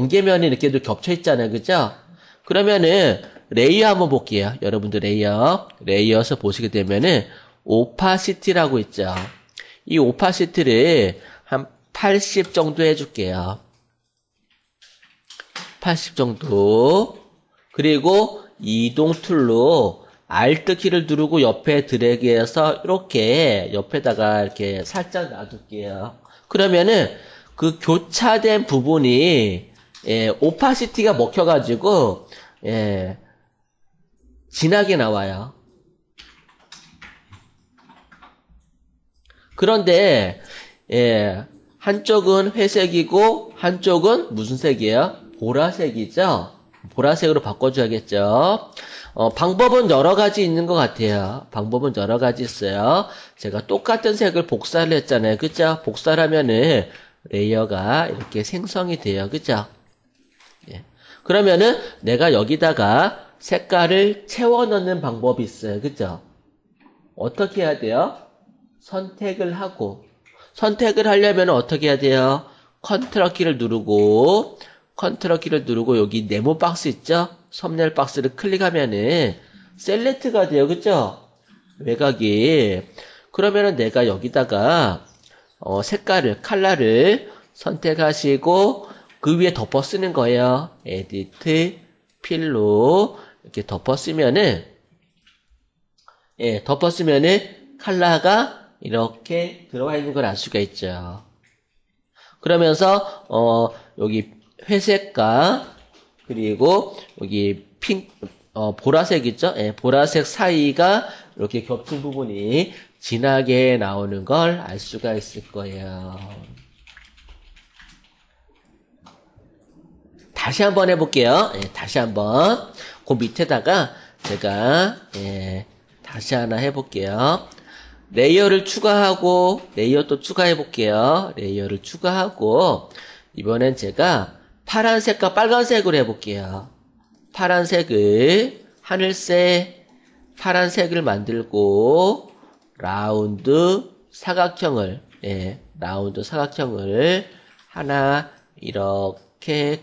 경계면이 이렇게 겹쳐 있잖아요. 그죠? 그러면은 레이어 한번 볼게요. 여러분들 레이어. 레이어에서 보시게 되면은 오파시티라고 있죠. 이 오파시티를 한 80 정도 해줄게요. 80 정도. 그리고 이동 툴로 Alt 키를 누르고 옆에 드래그해서 이렇게 옆에다가 이렇게 살짝 놔둘게요. 그러면은 그 교차된 부분이 예, 오파시티가 먹혀가지고 예, 진하게 나와요. 그런데 예, 한쪽은 회색이고 한쪽은 무슨 색이에요? 보라색이죠. 보라색으로 바꿔줘야겠죠. 어, 방법은 여러 가지 있는 것 같아요. 방법은 여러 가지 있어요. 제가 똑같은 색을 복사를 했잖아요. 그죠? 복사를 하면은 레이어가 이렇게 생성이 돼요. 그죠? 예. 그러면은 내가 여기다가 색깔을 채워 넣는 방법이 있어요. 그죠? 어떻게 해야 돼요? 선택을 하고 선택을 하려면 어떻게 해야 돼요? 컨트롤 키를 누르고 컨트롤 키를 누르고 여기 네모 박스 있죠? 썸네일 박스를 클릭하면은 셀렉트가 돼요. 그죠? 외곽이 그러면은 내가 여기다가 어, 색깔을 컬러를 선택하시고 그 위에 덮어 쓰는 거예요. 에디트 필로 이렇게 덮어 쓰면은 예, 덮어 쓰면은 컬러가 이렇게 들어가 있는 걸 알 수가 있죠. 그러면서 어 여기 회색과 그리고 여기 핑 어, 보라색 있죠? 예, 보라색 사이가 이렇게 겹친 부분이 진하게 나오는 걸 알 수가 있을 거예요. 다시 한번 해볼게요. 예, 다시 한번 그 밑에다가 제가 예, 다시 하나 해볼게요. 레이어를 추가하고 레이어 또 추가해 볼게요. 레이어를 추가하고 이번엔 제가 파란색과 빨간색으로 해볼게요. 파란색을 하늘색 파란색을 만들고 라운드 사각형을 예, 라운드 사각형을 하나 이렇게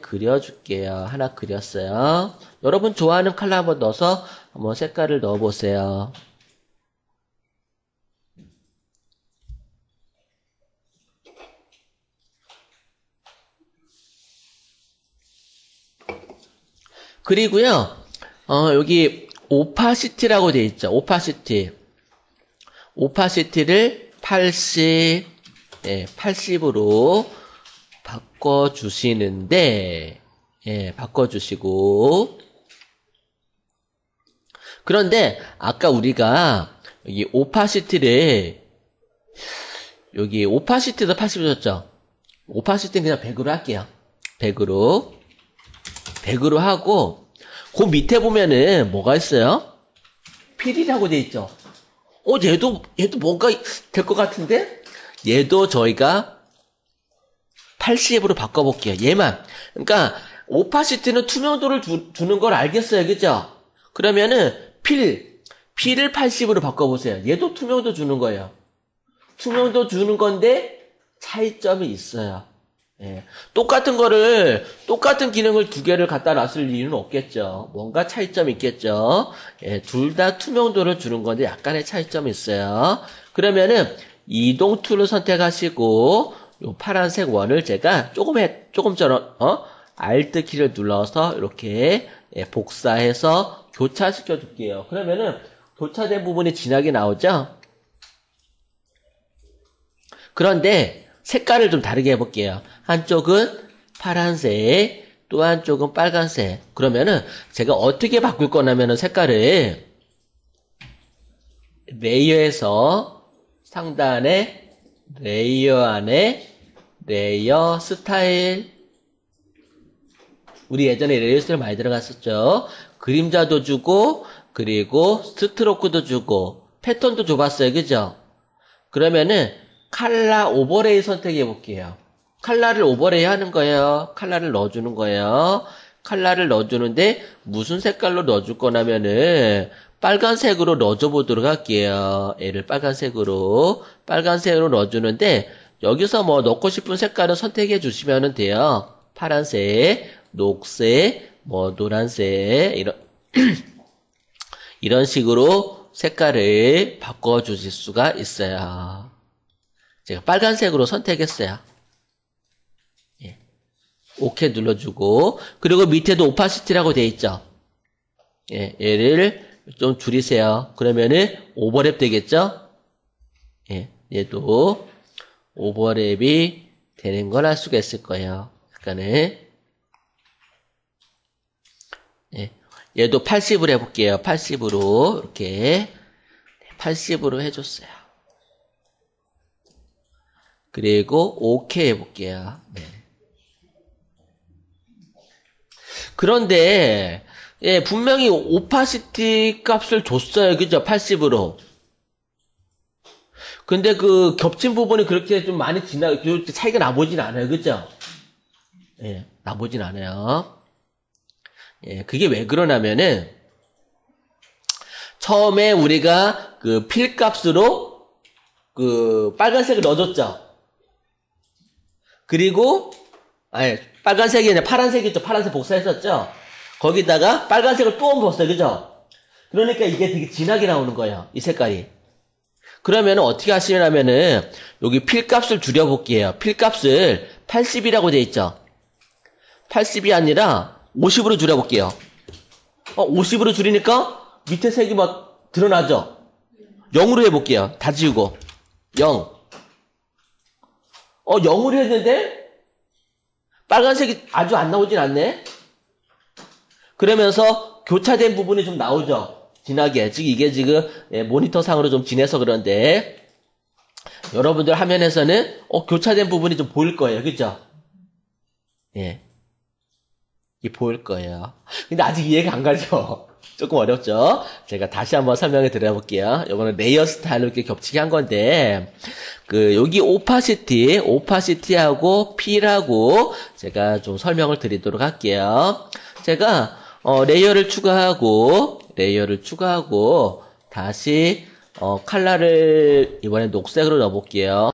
그려줄게요. 하나 그렸어요. 여러분 좋아하는 컬러 한번 넣어서 한번 색깔을 넣어보세요. 그리고요, 어, 여기 오파시티라고 되어 있죠. 오파시티. 오파시티를 80, 예, 80으로 바꿔주시는데, 예, 바꿔주시고. 그런데, 아까 우리가, 여기 오파시티를, 여기 오파시티도 80을 줬죠? 오파시티는 그냥 100으로 할게요. 100으로. 100으로 하고 그 밑에 보면은 뭐가 있어요? 필이라고 돼 있죠. 어, 얘도 얘도 뭔가 될 것 같은데 얘도 저희가 80으로 바꿔볼게요. 얘만. 그러니까 오파시티는 투명도를 주, 주는 걸 알겠어요. 그죠? 그러면은 필, 필을 80으로 바꿔보세요. 얘도 투명도 주는 거예요. 투명도 주는 건데 차이점이 있어요. 예. 똑같은 거를 똑같은 기능을 두 개를 갖다 놨을 이유는 없겠죠. 뭔가 차이점이 있겠죠. 예, 둘 다 투명도를 주는 건데 약간의 차이점이 있어요. 그러면은 이동 툴을 선택하시고 요 파란색 원을 제가 조금 해 조금처럼 어 Alt 키를 눌러서 이렇게 예, 복사해서 교차시켜 줄게요. 그러면은 교차된 부분이 진하게 나오죠. 그런데 색깔을 좀 다르게 해볼게요. 한쪽은 파란색, 또 한쪽은 빨간색. 그러면은 제가 어떻게 바꿀 거냐면은 색깔을 레이어에서 상단에 레이어 안에 레이어 스타일 우리 예전에 레이어 스타일 많이 들어갔었죠. 그림자도 주고 그리고 스트로크도 주고 패턴도 줘봤어요. 그죠? 그러면은 칼라 오버레이 선택해 볼게요. 칼라를 오버레이 하는 거예요. 칼라를 넣어주는 거예요. 칼라를 넣어주는데 무슨 색깔로 넣어줄 거냐면은 빨간색으로 넣어줘 보도록 할게요. 얘를 빨간색으로 빨간색으로 넣어주는데 여기서 뭐 넣고 싶은 색깔을 선택해 주시면 돼요. 파란색, 녹색, 뭐 노란색 이런 이런 식으로 색깔을 바꿔 주실 수가 있어요. 제가 빨간색으로 선택했어요. 예. 오케이 눌러주고 그리고 밑에도 오파시티라고 되어 있죠. 예, 얘를 좀 줄이세요. 그러면은 오버랩 되겠죠? 예, 얘도 오버랩이 되는 걸 알 수가 있을 거예요. 약간은 예, 얘도 80으로 해볼게요. 80으로 이렇게 80으로 해줬어요. 그리고 오케이 해볼게요. 네. 그런데 예, 분명히 오파시티 값을 줬어요. 그죠? 80으로. 근데 그 겹친 부분이 그렇게 좀 많이 지나, 그렇게 차이가 나보진 않아요. 그죠? 예, 나보진 않아요. 예, 그게 왜 그러냐면은, 처음에 우리가 그 필 값으로 그 빨간색을 넣어줬죠. 그리고, 아니, 빨간색이 아니라 파란색이 있죠. 파란색 복사했었죠. 거기다가 빨간색을 또 옮겼어요. 그죠? 그러니까 이게 되게 진하게 나오는 거예요. 이 색깔이. 그러면 어떻게 하시냐면은 여기 필값을 줄여볼게요. 필값을 80이라고 돼 있죠. 80이 아니라 50으로 줄여볼게요. 어, 50으로 줄이니까 밑에 색이 막 드러나죠? 0으로 해볼게요. 다 지우고. 0. 어, 0으로 했는데 빨간색이 아주 안 나오진 않네? 그러면서 교차된 부분이 좀 나오죠. 진하게. 즉 이게 지금 예, 모니터 상으로 좀 진해서 그런데 여러분들 화면에서는 어, 교차된 부분이 좀 보일 거예요. 그죠? 예. 이 보일 거예요. 근데 아직 이해가 안 가죠? 조금 어렵죠? 제가 다시 한번 설명해 드려볼게요. 이거는 레이어 스타일로 이렇게 겹치게 한 건데, 그, 여기 오파시티, 오파시티하고 필하고 제가 좀 설명을 드리도록 할게요. 제가 어, 레이어를 추가하고 레이어를 추가하고 다시 어, 칼라를 이번에 녹색으로 넣어볼게요.